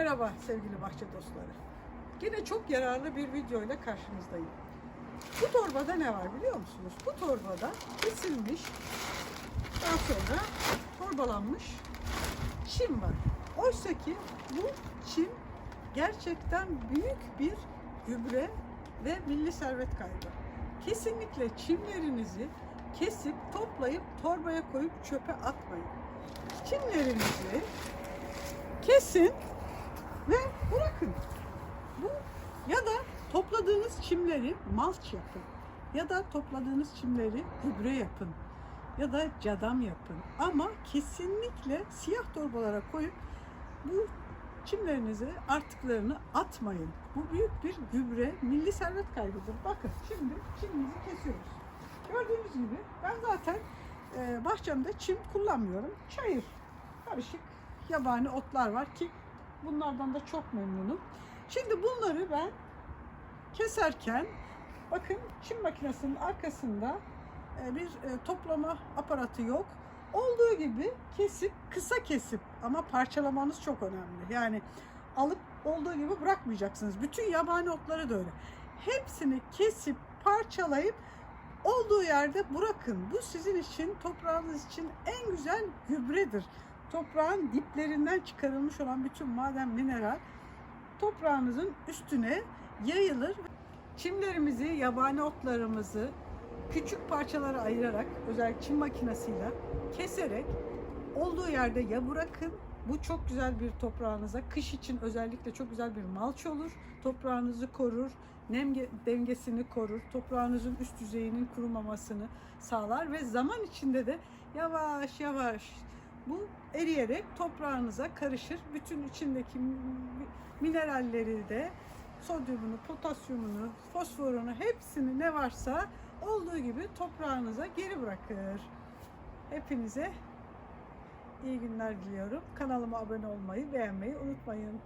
Merhaba sevgili bahçe dostları. Yine çok yararlı bir video ile karşınızdayım. Bu torbada ne var biliyor musunuz? Bu torbada kesilmiş, daha sonra torbalanmış çim var. Oysa ki bu çim gerçekten büyük bir gübre ve milli servet kaybı. Kesinlikle çimlerinizi kesip toplayıp torbaya koyup çöpe atmayın. Çimlerinizi kesin bırakın. Bu ya da topladığınız çimleri malç yapın. Ya da topladığınız çimleri gübre yapın. Ya da cadam yapın. Ama kesinlikle siyah torbalara koyup bu çimlerinizi artıklarını atmayın. Bu büyük bir gübre, milli servet kaybıdır. Bakın şimdi çimimizi kesiyoruz. Gördüğünüz gibi ben zaten e, bahçemde çim kullanmıyorum. Çayır, karışık yabani otlar var ki bunlardan da çok memnunum. Şimdi bunları ben keserken bakın çim makinesinin arkasında e, bir e, toplama aparatı yok. Olduğu gibi kesip kısa kesip ama parçalamanız çok önemli. Yani alıp olduğu gibi bırakmayacaksınız. Bütün yabani otları da öyle. Hepsini kesip parçalayıp olduğu yerde bırakın. Bu sizin için, toprağınız için en güzel gübredir. Toprağın diplerinden çıkarılmış olan bütün maden, mineral toprağınızın üstüne yayılır. Çimlerimizi, yabani otlarımızı küçük parçalara ayırarak, özellikle çim makinesiyle keserek olduğu yerde ya bırakın. Bu çok güzel bir toprağınıza, kış için özellikle çok güzel bir malç olur. Toprağınızı korur, nem ge- dengesini korur, toprağınızın üst yüzeyinin kurumamasını sağlar ve zaman içinde de yavaş yavaş bu eriyerek toprağınıza karışır. Bütün içindeki mi- mineralleri de sodyumunu, potasyumunu, fosforunu hepsini ne varsa olduğu gibi toprağınıza geri bırakır. Hepinize iyi günler diliyorum. Kanalıma abone olmayı, beğenmeyi unutmayın.